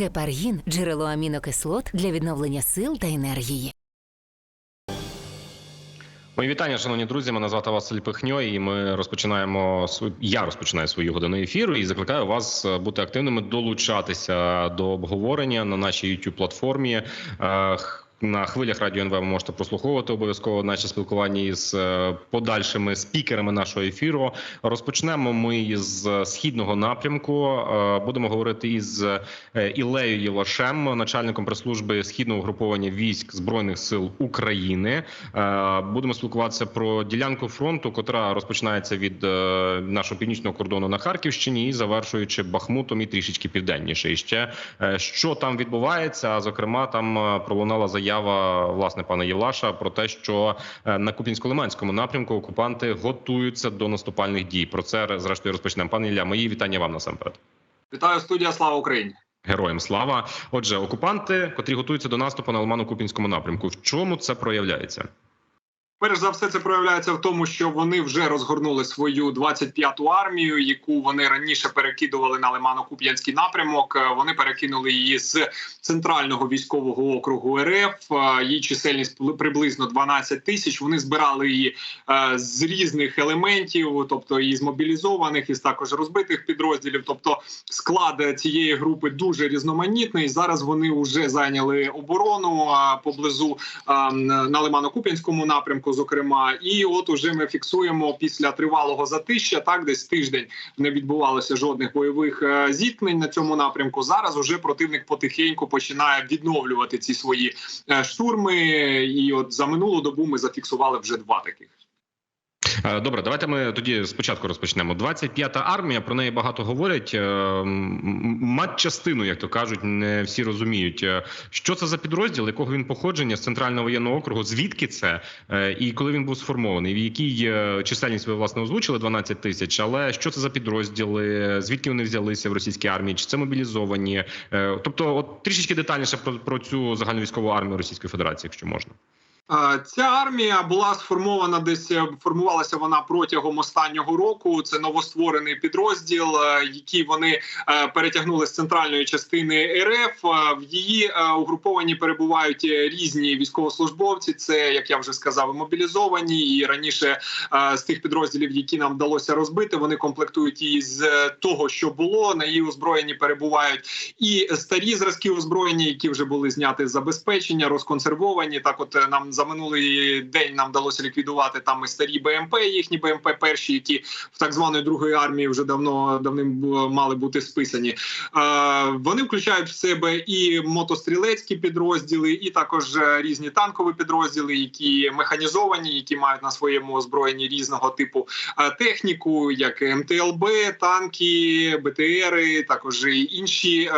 Гепаргін джерело амінокислот для відновлення сил та енергії. Мої вітання, шановні друзі. Мене звати Василь Пихньо, і ми розпочинаємо. Я розпочинаю свою годину ефіру і закликаю вас е, бути активними, долучатися до обговорення на нашій youtube платформі. На хвилях радіо НВ ви можете прослуховувати обов'язково наші спілкування із е, подальшими спікерами нашого ефіру. Розпочнемо ми із східного напрямку. Е, Будемо говорити із е, Ілею Євашем, начальником прес-служби східного угруповання військ збройних сил України. Будемо спілкуватися про ділянку фронту, котра розпочинається від нашого північного кордону на Харківщині і завершуючи Бахмутом і трішечки південніше. І ще що там відбувається. Зокрема, там пролунала заява власне пана Євлаша про те, що е, на Купінсько-Лиманському напрямку окупанти готуються до наступальних дій. Про це зрештою розпочнемо. Пане Ілля, мої вітання вам насамперед. Вітаю студія Слава Україні. Героям слава. Отже, окупанти, котрі готуються до наступу на Лиману-Купінському напрямку. В чому це проявляється? Перш за все, це проявляється в тому, що вони вже розгорнули свою 25-ту армію, яку вони раніше перекидували на Лимано-Куп'янський напрямок. Е, Вони перекинули її з центрального військового округу РФ. Е, Її чисельність приблизно 12 тисяч. Вони збирали її е, з різних елементів, тобто і з мобілізованих, і також розбитих підрозділів. Тобто склад цієї групи дуже різноманітний. Зараз вони вже зайняли оборону поблизу на Лимано-Куп'янському напрямку, зокрема, і от уже ми фіксуємо після тривалого затища, так десь тиждень не відбувалося жодних бойових е, зіткнень на цьому напрямку. Зараз уже противник потихеньку починає відновлювати ці свої е, штурми. І от за минулу добу ми зафіксували вже два таких. Е, Добре, давайте ми тоді спочатку розпочнемо. 25-та армія про неї багато говорять. Е, м, Матчастину, як то кажуть, не всі розуміють. Е, Що це за підрозділ, якого він походження з центрального воєнного округу? Звідки це і коли він був сформований? В якій чисельність ви власне озвучили 12 тисяч? Але що це за підрозділи? Звідки вони взялися в російській армії? Чи це мобілізовані? Тобто, от трішечки детальніше про, про цю загальновійськову армію Російської Федерації, якщо можна. Е, Ця армія була сформована десь е, формувалася вона протягом останнього року. Це новостворений підрозділ, е, який вони перетягнули з центральної частини РФ. В її угруповані перебувають різні військовослужбовці. Це як я вже сказав, мобілізовані і раніше з тих підрозділів, які нам вдалося розбити. Вони комплектують її з того, що було на її озброєнні. Перебувають і старі зразки озброєння, які вже були зняти з забезпечення, розконсервовані. Так, от нам за минулий день нам вдалося ліквідувати там і старі БМП, їхні БМП перші, які в так званої другої армії вже давно давним мали бути списані. Е, вони включають в себе і мотострілецькі підрозділи, і також е, різні танкові підрозділи, які механізовані, які мають на своєму озброєнні різного типу е, техніку, як МТЛБ, танки, БТРи, також і інші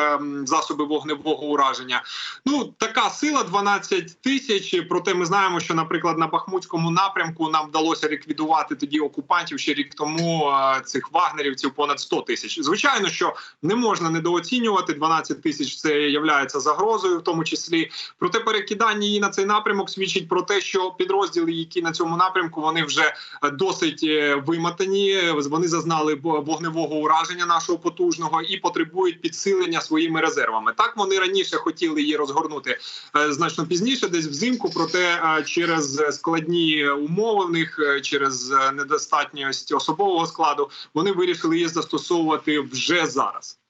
засоби вогневого ураження. Ну така сила 12 тисяч. Проте ми знаємо, що, наприклад, на Бахмутському напрямку нам вдалося ліквідувати тоді окупантів ще рік тому цих вагнерівців понад 100 тисяч. Звичайно, що не можна недооцінювати 12 тисяч. Це є загрозою, в тому числі. Проте перекидання її на цей напрямок свідчить про те, що підрозділи, які на цьому напрямку, вони вже е, досить е, вимотані. Вони зазнали вогневого ураження нашого потужного і потребують підсилення своїми резервами. Так вони раніше хотіли її розгорнути е, значно пізніше, десь взимку. Проте через складні умови в них, е, через е, недостатність особового складу, вони вирішили її застосовувати вже зараз.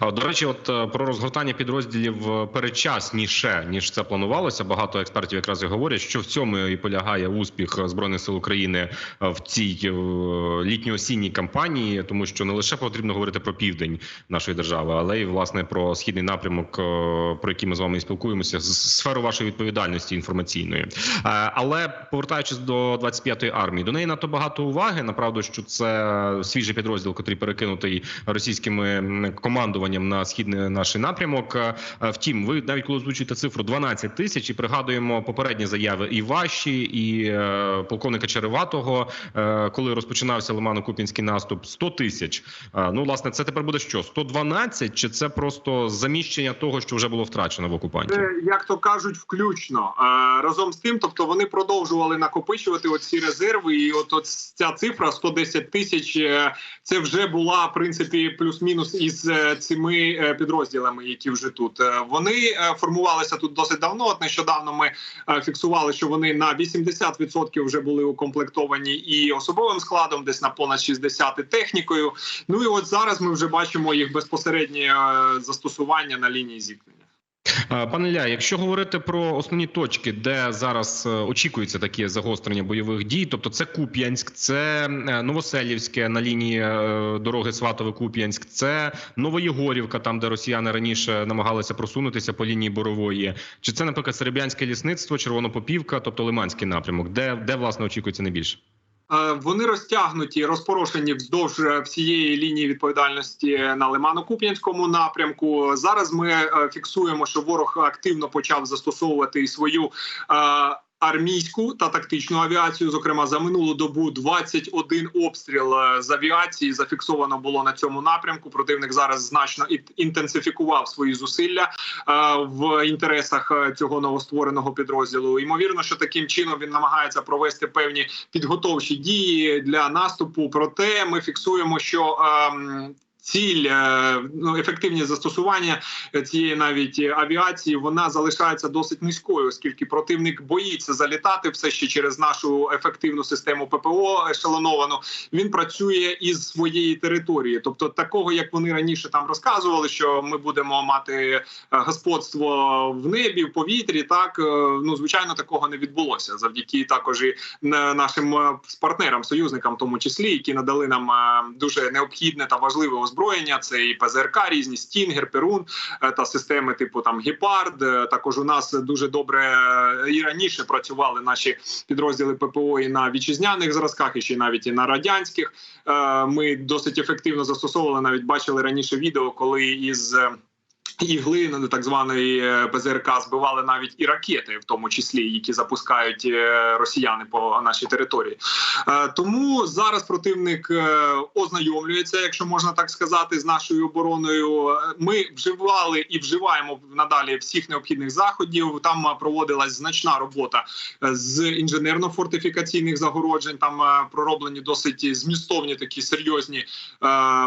До речі, от е, про розгортання підрозділів е, передчасніше ніж це планувалося. Багато експертів якраз і говорять, що в цьому і полягає успіх е, збройних сил України в цій літньо-осінній кампанії, тому що не лише потрібно говорити про південь нашої держави, але й власне про східний напрямок, про який ми з вами і спілкуємося, сферу вашої відповідальності інформаційної. Але повертаючись до 25-ї армії, до неї надто багато уваги. Направду, що це свіжий підрозділ, який перекинутий російськими м, командуванням на східний наш напрямок. Е, Втім, ви навіть коли озвучуєте цифру 12 тисяч, і пригадуємо попередні заяви і ваші, і е, полковника Череватого, е, коли розпочинався Лимано-Купінський наступ, 100 тисяч. Е, Ну, власне, це тепер буде що? 112? Чи це просто заміщення того, що вже було втрачено в окупантів? Це, як то кажуть, включно Е, разом з тим, тобто вони продовжували накопичувати оці резерви, і от, от ця цифра 110 тисяч. е, Це вже була в принципі плюс-мінус із е, е, цими е, підрозділами, які вже тут. Е, Вони е, формувалися тут досить давно. От нещодавно ми фіксували, що вони на 80% вже були укомплектовані і особовим складом, десь на понад 60 і технікою. Ну і от зараз ми вже бачимо їх безпосереднє застосування на лінії зіткнення. Е, Пане Ля, якщо говорити про основні точки, де зараз е, очікується таке загострення бойових дій, тобто це Куп'янськ, це е, Новоселівське на лінії дороги Сватове-Куп'янськ, це Новоєгорівка, там де росіяни раніше намагалися просунутися по лінії борової, чи це, наприклад, Серебрянське лісництво, Червонопопівка, тобто Лиманський напрямок, де, де власне очікується найбільше? Е, Вони розтягнуті, розпорошені вздовж е, всієї лінії відповідальності на Лимано-Куп'янському напрямку. Зараз ми е, фіксуємо, що ворог активно почав застосовувати свою. Армійську та тактичну авіацію, зокрема за минулу добу 21 обстріл е, з авіації зафіксовано було на цьому напрямку. Противник зараз значно інтенсифікував свої зусилля е, в інтересах е, цього новоствореного підрозділу. Ймовірно, що таким чином він намагається провести певні підготовчі дії для наступу. Проте ми фіксуємо, що ем, Ціль е, ну ефективність застосування цієї навіть авіації вона залишається досить низькою, оскільки противник боїться залітати все ще через нашу ефективну систему ППО ешелоновану. Він працює із своєї території, тобто такого, як вони раніше там розказували, що ми будемо мати е, господство в небі, в повітрі. Так е, ну звичайно, такого не відбулося завдяки також і нашим партнерам, союзникам, в тому числі, які надали нам дуже необхідне та важливе озброєння. Це і ПЗРК, різні Стінгер, Перун е, та системи типу там Гепард. Е, Також у нас дуже добре е, і раніше працювали наші підрозділи ППО і на вітчизняних зразках, і ще навіть і на радянських. Ми досить ефективно застосовували. Навіть бачили раніше відео, коли із Ігли ну, так званої е, ПЗРК збивали навіть і ракети, в тому числі які запускають е, росіяни по нашій території. Е, Тому зараз противник ознайомлюється, якщо можна так сказати, з нашою обороною. Ми вживали і вживаємо надалі всіх необхідних заходів. Там проводилась значна робота з інженерно-фортифікаційних загороджень. Там пророблені досить змістовні такі серйозні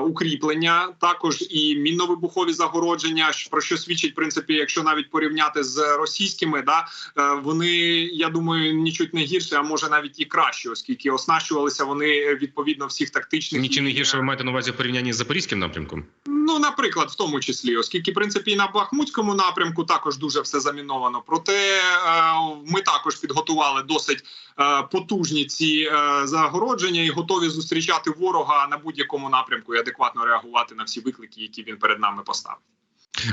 укріплення. Також і мінно-вибухові загородження, про що свідчить в принципі, якщо навіть порівняти з російськими, да е, вони я думаю нічуть не гірше, а може навіть і краще, оскільки оснащувалися вони відповідно всіх тактичних Нічим не гірше е, ви маєте на увазі в порівнянні з Запорізьким напрямком? Ну, наприклад, в тому числі, оскільки в принципі і на Бахмутському напрямку також дуже все заміновано. Проте е, ми також підготували досить е, потужні ці е, загородження і готові зустрічати ворога на будь-якому напрямку і адекватно реагувати на всі виклики, які він перед нами поставить.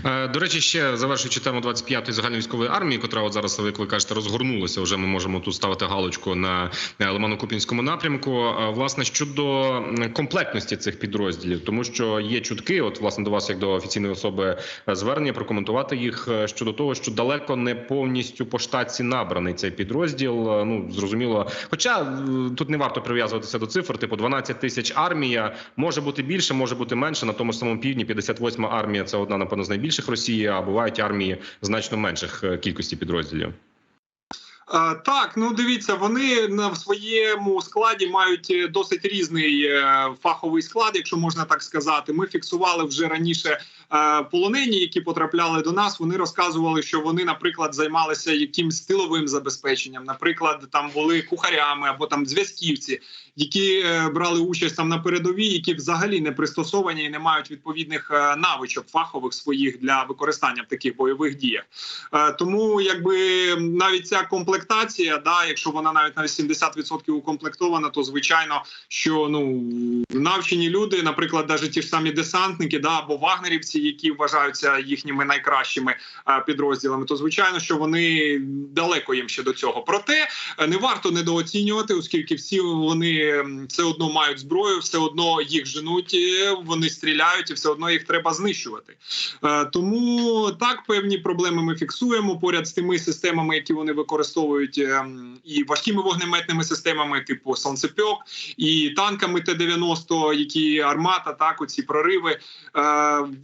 Е, До речі, ще завершуючи тему 25-ї загальновійськової армії, котра от зараз, ви кажете, розгорнулася. Вже ми можемо тут ставити галочку на е, Лимано-Купінському напрямку. Е, Власне щодо комплектності цих підрозділів, тому що є чутки, от власне до вас, як до офіційної особи, звернення прокоментувати їх щодо того, що далеко не повністю по штатці набраний цей підрозділ. Ну зрозуміло, хоча тут не варто прив'язуватися до цифр, типу 12 тисяч армія може бути більше, може бути менше. На тому ж самому півдні 58-ма армія це одна напевно з найбільших Росії, а бувають армії значно менших е, кількості підрозділів. Е, Так, ну дивіться, вони на своєму складі мають е, досить різний фаховий склад, якщо можна так сказати. Ми фіксували вже раніше полонені, які потрапляли до нас. Вони розказували, що вони, наприклад, займалися якимсь тиловим забезпеченням. Наприклад, там були кухарями або там зв'язківці, які е, брали участь там на передовій, які взагалі не пристосовані і не мають відповідних е, навичок фахових своїх для використання в таких бойових діях. Е, Тому якби навіть ця комплектація, да, якщо вона навіть на 70% укомплектована, то звичайно, що ну навчені люди, наприклад, навіть ті ж самі десантники, да або вагнерівці, які вважаються їхніми найкращими е, підрозділами, то звичайно, що вони далеко їм ще до цього. Проте е, не варто недооцінювати, оскільки всі вони все одно мають зброю, все одно їх женуть, е, вони стріляють, і все одно їх треба знищувати. Тому так певні проблеми ми фіксуємо поряд з тими системами, які вони використовують, і важкими вогнеметними системами, типу Сонцепьок, і танками Т-90, які армата, так оці прориви.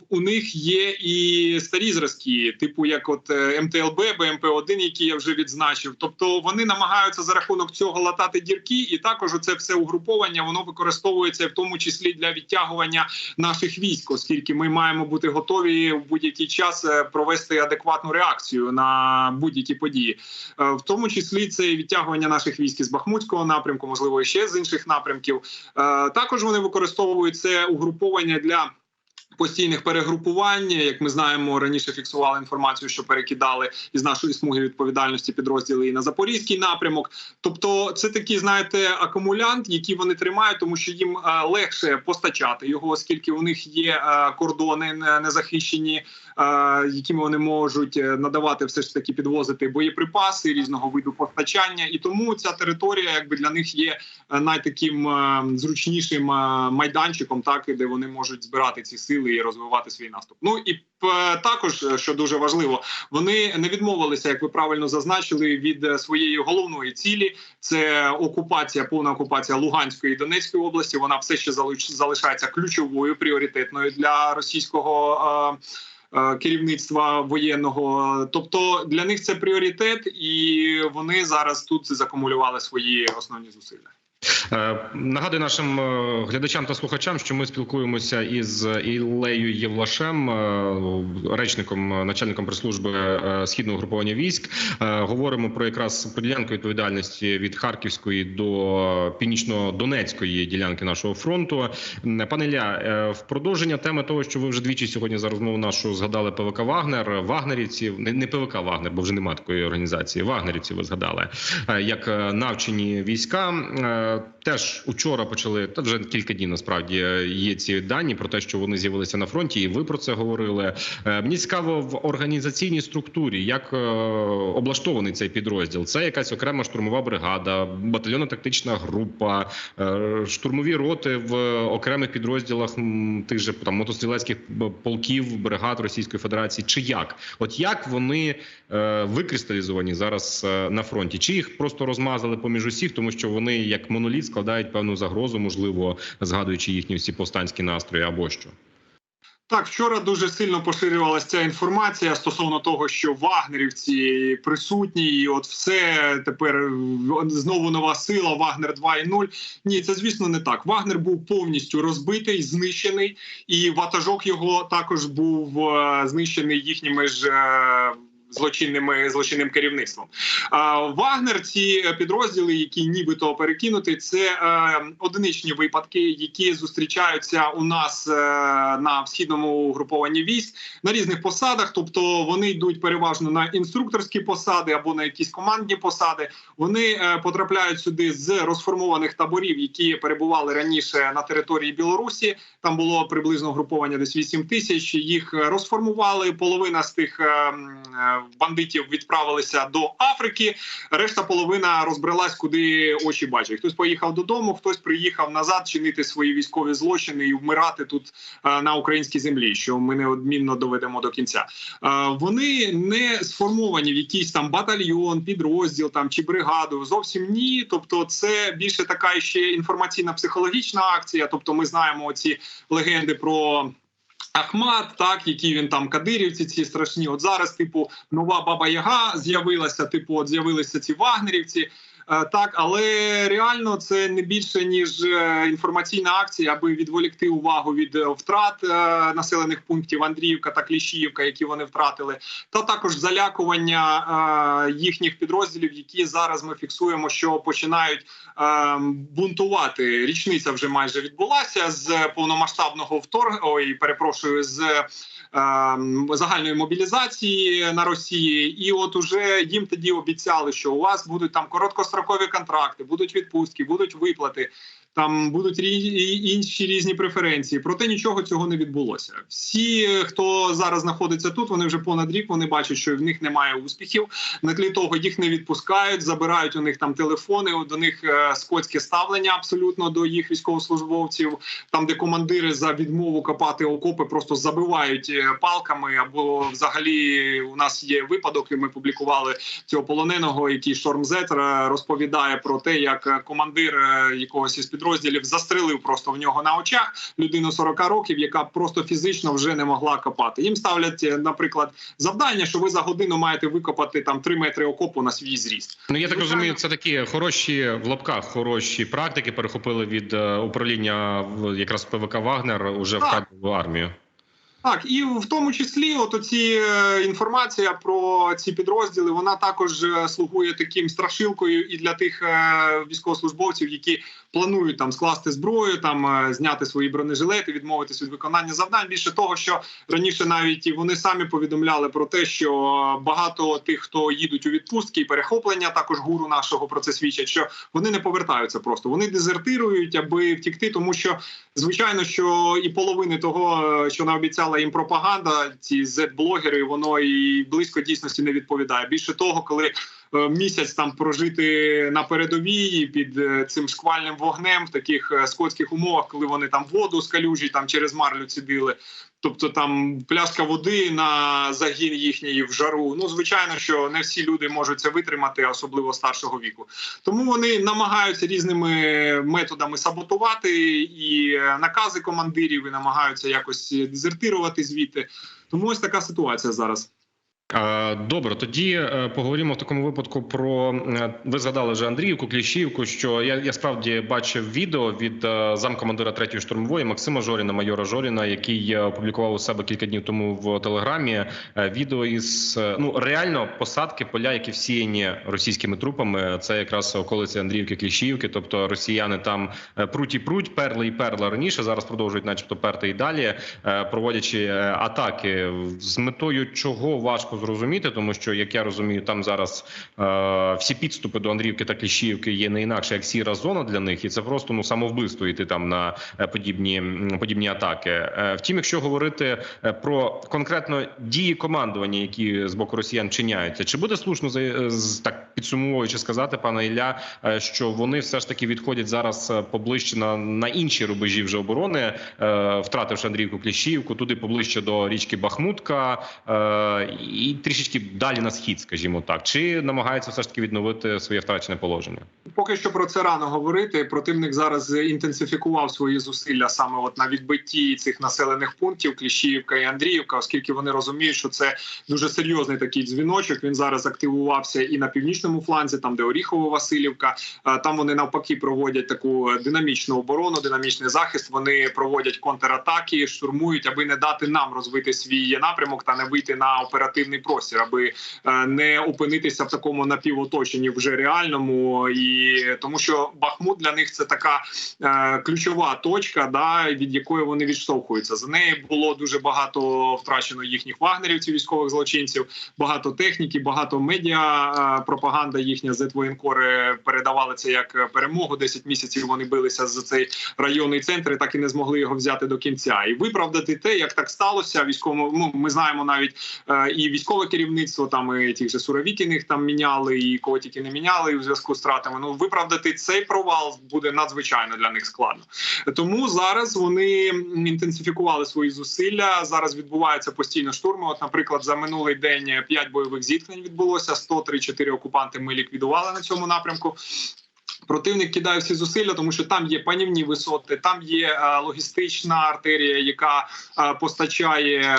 У них є і старі зразки, типу як от МТЛБ, БМП-1, які я вже відзначив. Тобто вони намагаються за рахунок цього латати дірки, і також це все угруповання воно використовується в тому числі для відтягування наших військ, оскільки ми маємо бути готові в будь-який час е, провести адекватну реакцію на будь-які події, Е, в тому числі це відтягування наших військ із Бахмутського напрямку, можливо, ще з інших напрямків. Е, Також вони використовують це угруповання для. Постійних перегрупувань, як ми знаємо, раніше фіксували інформацію, що перекидали із нашої смуги відповідальності підрозділи і на запорізький напрямок. Тобто, це такий, знаєте, акумулянт, який вони тримають, тому що їм е, легше постачати його, оскільки у них є е, кордони не- незахищені, е, якими вони можуть надавати все ж таки підвозити боєприпаси різного виду постачання, і тому ця територія, якби для них є найтаким зручнішим майданчиком, так де вони можуть збирати ці сили і розвивати свій наступ. Ну і п- також, е, що дуже важливо, вони не відмовилися, як ви правильно зазначили, від е, своєї головної цілі. Це окупація, повна окупація Луганської і Донецької області. Вона все ще залиш- залишається ключовою пріоритетною для російського. е, е, Керівництва воєнного, тобто для них це пріоритет, і вони зараз тут закумулювали свої основні зусилля. Е, Нагадую нашим е, глядачам та слухачам, що ми спілкуємося із Іллею Євлашем, е, речником, начальником прес-служби східного групування військ. Говоримо про якраз про ділянку відповідальності від Харківської до північно-донецької ділянки нашого фронту. Пане Ілля, в продовження теми того, що ви вже двічі сьогодні за розмову нашу згадали ПВК Вагнер, Вагнерівців, не, ПВК Вагнер, бо вже немає такої організації. Вагнерівців ви згадали як навчені війська. Теж учора почали та вже кілька днів. Насправді е, є ці дані про те, що вони з'явилися на фронті, і ви про це говорили. Е, Мені цікаво в організаційній структурі, як е, облаштований цей підрозділ. Це якась окрема штурмова бригада, батальйонна тактична група, штурмові роти в окремих підрозділах тих же там мотострілецьких полків бригад Російської Федерації. Чи як? От як вони викристалізовані зараз на фронті? Чи їх просто розмазали поміж усіх, тому що вони як моноліт складають певну загрозу, можливо, згадуючи їхні всі повстанські настрої або що? Так, вчора дуже сильно поширювалася ця інформація стосовно того, що вагнерівці присутні, і от все тепер е, знову нова сила. Вагнер 2.0. Ні, це звісно не так. Вагнер був повністю розбитий, знищений, і ватажок його також був е, знищений їхніми ж. Е, Злочинними злочинним керівництвом А, Вагнер, ці підрозділи, які нібито перекинуті, це е, одиничні випадки, які зустрічаються у нас е, на східному угрупованні військ на різних посадах. Тобто вони йдуть переважно на інструкторські посади або на якісь командні посади. Вони е, потрапляють сюди з розформованих таборів, які перебували раніше на території Білорусі. Там було приблизно груповання десь 8 тисяч. Їх е, розформували. Половина з тих е, е, бандитів відправилися до Африки. Решта половина розбрелась, куди очі бачать. Хтось поїхав додому, хтось приїхав назад чинити свої військові злочини і вмирати тут е, на українській землі, що ми неодмінно доведемо до кінця. Е, Вони не сформовані в якийсь там батальйон, підрозділ там чи бригаду. Зовсім ні. Тобто, це більше така ще інформаційна психологічна акція. Тобто, ми знаємо ці легенди про. Ахмат, так які він там кадирівці, ці страшні. От зараз, типу, нова баба Яга з'явилася. Типу, от з'явилися ці вагнерівці. Е, Так, але реально це не більше ніж е, інформаційна акція, аби відволікти увагу від е, втрат населених пунктів Андріївка та Кліщіївка, які вони втратили, та також залякування їхніх підрозділів, які зараз ми фіксуємо, що починають бунтувати. Річниця вже майже відбулася з повномасштабного вторг... Ой, перепрошую з. Загальної мобілізації на Росії, і от уже їм тоді обіцяли, що у вас будуть там короткострокові контракти, будуть відпустки, будуть виплати, там будуть інші різні преференції. Проте нічого цього не відбулося. Всі, хто зараз знаходиться тут, вони вже понад рік вони бачать, що в них немає успіхів. На тлі того їх не відпускають, забирають у них там телефони. До них е, скотське ставлення абсолютно до їх військовослужбовців. Там, де командири за відмову копати окопи, просто забивають е, палками. Або взагалі у нас є випадок, і ми публікували цього полоненого, який Шторм Зет е, розповідає про те, як командир якогось із підрозділів підрозділів застрелив просто в нього на очах людину 40 років, яка просто фізично вже не могла копати. Їм ставлять, е, наприклад, завдання, що ви за годину маєте викопати там 3 метри окопу на свій зріст. Ну я так розумію, це такі хороші в лапках хороші практики перехопили від е, управління якраз ПВК Вагнер уже в кадрову армію. Так, і в тому числі, от оці е, інформація про ці підрозділи, вона також слугує таким страшилкою і для тих військовослужбовців, які планують там скласти зброю, там е, зняти свої бронежилети, відмовитись від виконання завдань. Більше того, що раніше навіть і вони самі повідомляли про те, що багато тих, хто їдуть у відпустки і перехоплення, також гуру нашого про це свідчать, що вони не повертаються просто. Вони дезертирують, аби втікти, тому що звичайно, що і половини того, е, що наобіцяла їм пропаганда, ці Z-блогери, воно і близько дійсності не відповідає. Більше того, коли е, місяць там прожити на передовій під е, цим шквальним вогнем в таких е, скотських умовах, коли вони там воду з калюжі там через марлю цідили. Тобто там пляшка води на загін їхній в жару. Ну звичайно, що не всі люди можуть це витримати, особливо старшого віку. Тому вони намагаються різними методами саботувати і е, накази командирів, і намагаються якось дезертирувати звідти. Тому ось така ситуація зараз. Е, Добре, тоді е, поговоримо в такому випадку про е, ви згадали вже Андріївку, Кліщівку. Що я, я справді бачив відео від замкомандира третьої штурмової Максима Жоріна, майора Жоріна, який опублікував у себе кілька днів тому в телеграмі відео із ну реально посадки поля, які всіяні російськими трупами. Це якраз околиці Андріївки, Кліщівки. Тобто росіяни там пруть і пруть, перли і перли раніше. Зараз продовжують, начебто, перти і далі, проводячи атаки з метою чого важко зрозуміти, тому що як я розумію, там зараз е, всі підступи до Андріївки та Кліщівки є не інакше як сіра зона для них, і це просто ну самовбивство йти там на е, подібні подібні атаки. Е, втім, якщо говорити е, про конкретно дії командування, які з боку росіян чиняються, чи буде слушно так підсумовуючи сказати, пане Ілля, що вони все ж таки відходять зараз поближче на, на інші рубежі вже оборони, втративши Андріївку Кліщівку, туди поближче до річки Бахмутка е, і трішечки далі на схід, скажімо так, чи намагаються все ж таки відновити своє втрачене положення? Поки що про це рано говорити. Противник зараз інтенсифікував свої зусилля саме от на відбитті цих населених пунктів Кліщіївка і Андріївка, оскільки вони розуміють, що це дуже серйозний такий дзвіночок. Він зараз активувався і на північному фланзі, там де Оріхово Васильівка. Е, Там вони навпаки проводять таку динамічну оборону, динамічний захист. Вони проводять контратаки, штурмують, аби не дати нам розвити свій напрямок та не вийти на оперативний простір, аби е, не опинитися в такому напівоточенні вже реальному, і тому що Бахмут для них це така е, ключова точка, да від якої вони відштовхуються. За неї було дуже багато втрачено їхніх вагнерівців, військових злочинців, багато техніки, багато медіа е, пропаганда їхня з воєнкори передавали це як перемогу. 10 місяців вони билися за цей районний центр, і так і не змогли його взяти до кінця. І виправдати те, як так сталося. Військовому ну, ми знаємо навіть і військове керівництво, там і тих же Суровікіних там міняли, і кого тільки не міняли у зв'язку з тратами. Ну виправдати цей провал буде надзвичайно для них складно. Тому зараз вони інтенсифікували свої зусилля. Зараз відбуваються постійно штурми. От, наприклад, за минулий день 5 бойових зіткнень відбулося 103-4 окупанти. Ми ліквідували на цьому напрямку. Противник кидає всі зусилля, тому що там є панівні висоти, там є е, логістична артерія, яка е, постачає е,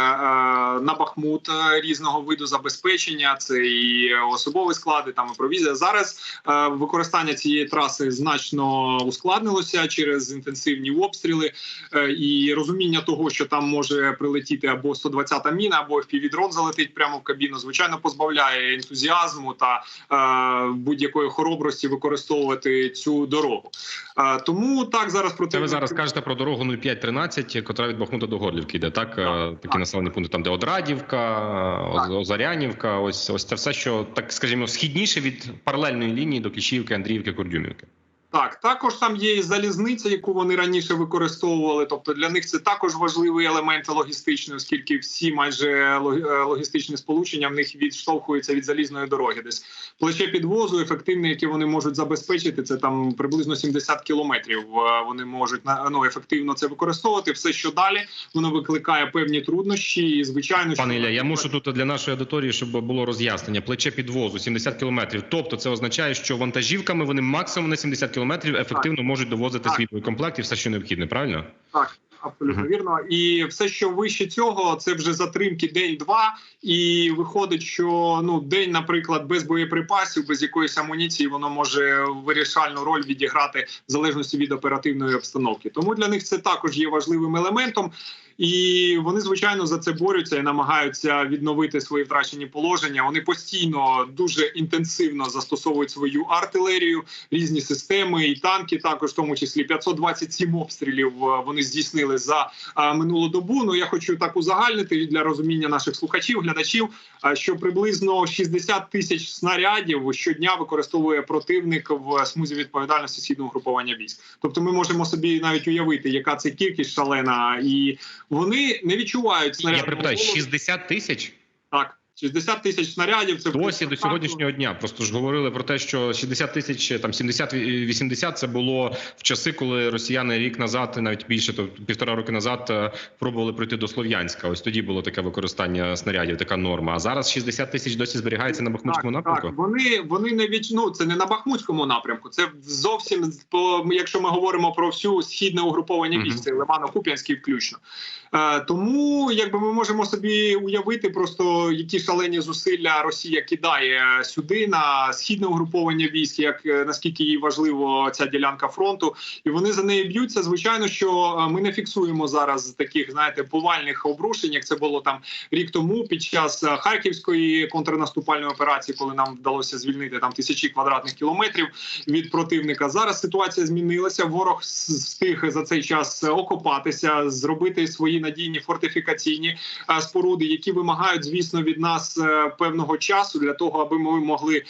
на Бахмут різного виду забезпечення. Це і особові склади, там і провізія. Зараз використання цієї траси значно ускладнилося через інтенсивні обстріли і розуміння того, що там може прилетіти або 120-та міна, або FPV-дрон залетить прямо в кабіну. Звичайно, позбавляє ентузіазму та будь-якої хоробрості використовувати цю дорогу. А тому так зараз Це ви зараз кажете про дорогу 0513, котра від Бахмута до Горлівки йде. Так, так такі так. населені пункти, там де Одрадівка, Так. Озарянівка. Ось ось це все, що так скажімо, східніше від паралельної лінії до Кишівки, Андріївки, Курдюмівки. Так, також там є і залізниця, яку вони раніше використовували. Тобто для них це також важливий елемент логістичний, оскільки всі майже е, логістичні сполучення в них відштовхуються від залізної дороги. Десь плече підвозу ефективне, яке вони можуть забезпечити, це там приблизно 70 кілометрів. е, Вони можуть ну, ефективно це використовувати. Все, що далі, воно викликає певні труднощі. І звичайно, Пане що Ілля, я мушу тут для нашої аудиторії, щоб було роз'яснення. Плече підвозу 70 кілометрів. Тобто це означає, що вантажівками вони максимум на 70 кілометрів кілометрів ефективно можуть довозити Так. свій боєкомплект і все, що необхідне, правильно? Так, абсолютно вірно. І все, що вище цього, це вже затримки день-два. І виходить, що ну день, наприклад, без боєприпасів, без якоїсь амуніції, воно може вирішальну роль відіграти в залежності від оперативної обстановки. Тому для них це також є важливим елементом. І вони звичайно за це борються і намагаються відновити свої втрачені положення. Вони постійно дуже інтенсивно застосовують свою артилерію, різні системи і танки. Також в тому числі 527 обстрілів е, вони здійснили за е, минулу добу. Ну я хочу так узагальнити для розуміння наших слухачів, глядачів, е, що приблизно 60 тисяч снарядів щодня використовує противник в смузі відповідальності східного групування військ. Тобто, ми можемо собі навіть уявити, яка це кількість шалена, і вони не відчувають снарядного Я припитаю, 60 тисяч? Так, 60 тисяч снарядів. Це Досі до сьогоднішнього дня. Просто ж говорили про те, що 60 тисяч, там 70-80 це було в часи, коли росіяни рік назад, навіть більше то півтора роки назад, е, пробували пройти до Слов'янська. Ось тоді було таке використання снарядів, така норма. А зараз 60 тисяч досі зберігається на Бахмутському так, напрямку. Так, вони вони не від ну, це не на Бахмутському напрямку. Це зовсім якщо ми говоримо про всю східне угруповання військ, це Лимано-Куп'янський включно. Е, тому якби ми можемо собі уявити, просто які шалені зусилля Росія кидає сюди на східне угруповання військ, як е, наскільки їй важливо ця ділянка фронту, і вони за неї б'ються. Звичайно, що е, ми не фіксуємо зараз таких, знаєте, повальних обрушень, як це було там рік тому під час е, харківської контрнаступальної операції, коли нам вдалося звільнити там тисячі квадратних кілометрів від противника. Зараз ситуація змінилася. Ворог встиг за цей час окопатися, зробити свої надійні фортифікаційні споруди, які вимагають, звісно, від нас е, певного часу для того, аби ми могли е,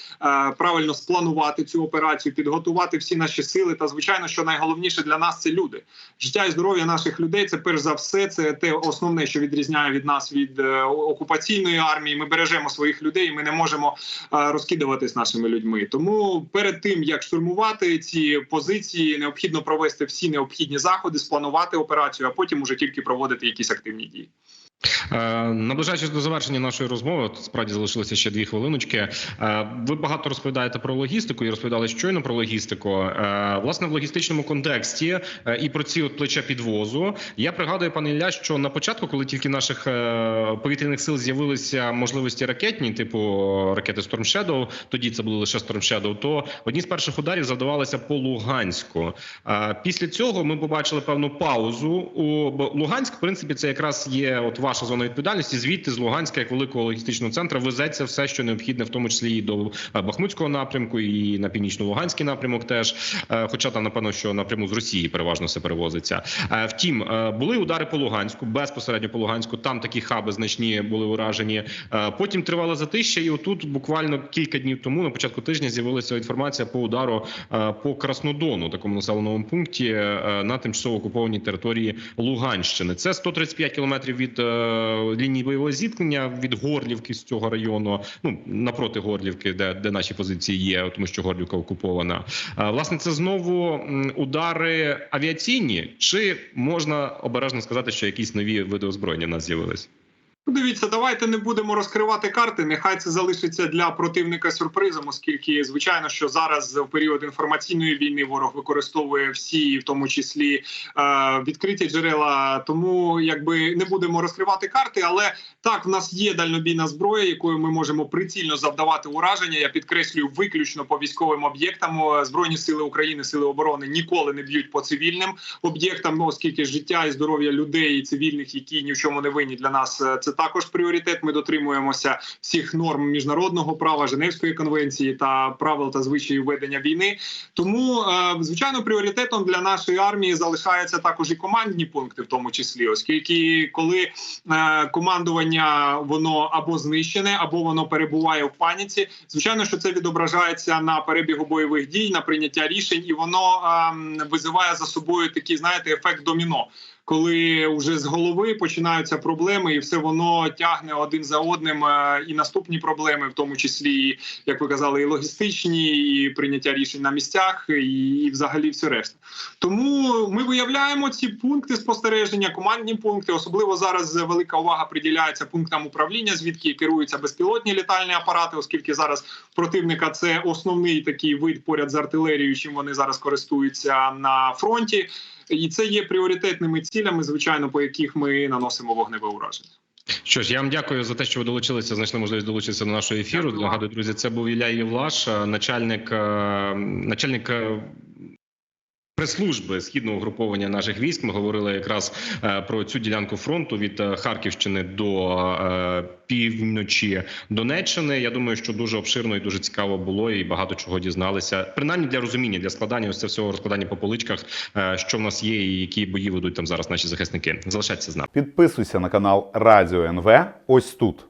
правильно спланувати цю операцію, підготувати всі наші сили. Та звичайно, що найголовніше для нас це люди. Життя і здоров'я наших людей це перш за все. Це те основне, що відрізняє від нас від е, окупаційної армії. Ми бережемо своїх людей. Ми не можемо е, розкидуватись нашими людьми. Тому перед тим як штурмувати ці позиції, необхідно провести всі необхідні заходи, спланувати операцію, а потім уже тільки проводити якісь активні дії. Е, Наближаючись до завершення нашої розмови, справді залишилося ще дві хвилиночки. Е, Ви багато розповідаєте про логістику і розповідали щойно про логістику. Е, Власне, в логістичному контексті і про ці от плеча підвозу. Я пригадую, пане Ілля, що на початку, коли тільки наших повітряних сил з'явилися можливості ракетні, типу ракети Storm Shadow, тоді це були лише Storm Shadow, то одні з перших ударів завдавалися по Луганську. Після цього ми побачили певну паузу. У Луганськ, в принципі, це якраз є от ваша зона відповідальності. Звідти з Луганська, як великого логістичного центру, везеться все, що необхідне, в тому числі і до е, Бахмутського напрямку, і на північно-луганський напрямок. Теж, Е, хоча там напевно, що напряму з Росії переважно все перевозиться. Е, Втім, були удари по Луганську, безпосередньо по Луганську. Там такі хаби значні були уражені. Потім тривало затища, і отут буквально кілька днів тому, на початку тижня, з'явилася інформація по удару по Краснодону, такому населеному пункті на тимчасово окупованій території Луганщини. Це 135 кілометрів від лінії бойового зіткнення від Горлівки з цього району. Ну напроти Горлівки, де, де наші позиції є, тому що Горлівка окупована. Е, Власне, це знову удари авіаційні, чи можна обережно сказати, що якісь нові види озброєння нас з'явились? Дивіться, давайте не будемо розкривати карти. Нехай це залишиться для противника сюрпризом, оскільки звичайно, що зараз в період інформаційної війни ворог використовує всі, в тому числі е, відкриті джерела. Тому якби не будемо розкривати карти, але так в нас є дальнобійна зброя, якою ми можемо прицільно завдавати ураження. Я підкреслюю виключно по військовим об'єктам. Збройні сили України, сили оборони ніколи не б'ють по цивільним об'єктам, оскільки життя і здоров'я людей і цивільних, які ні в чому не винні для нас, е, це також пріоритет. Ми дотримуємося всіх норм міжнародного права, Женевської конвенції та правил та звичаїв ведення війни. Тому, е, звичайно, пріоритетом для нашої армії залишаються також і командні пункти, в тому числі, оскільки коли е, командування воно або знищене, або воно перебуває в паніці. Звичайно, що це відображається на перебігу бойових дій, на прийняття рішень, і воно ем, визиває за собою такий, знаєте, ефект доміно. Коли вже з голови починаються проблеми, і все воно тягне один за одним. е, І наступні проблеми, в тому числі, як ви казали, і логістичні, і прийняття рішень на місцях, і, і взагалі все решта. Тому ми виявляємо ці пункти спостереження, командні пункти. Особливо зараз велика увага приділяється пунктам управління, звідки керуються безпілотні літальні апарати, оскільки зараз противника це основний такий вид поряд з артилерією, чим вони зараз користуються на фронті. І це є пріоритетними цілями, звичайно, по яких ми наносимо вогневе ураження. Що ж, я вам дякую за те, що ви долучилися, знайшли можливість долучитися до нашого ефіру. Дякую. Нагадую, друзі, це був Ілля Євлаш, начальник, начальник. Прес-служби східного угруповання наших військ ми говорили якраз е, про цю ділянку фронту від е, Харківщини до е, півночі Донеччини. Я думаю, що дуже обширно і дуже цікаво було, і багато чого дізналися. Принаймні для розуміння, для складання ось це всього розкладання по поличках, що в нас є, і які бої ведуть там зараз наші захисники. Залишайтеся з нами. Підписуйся на канал Радіо НВ. Ось тут.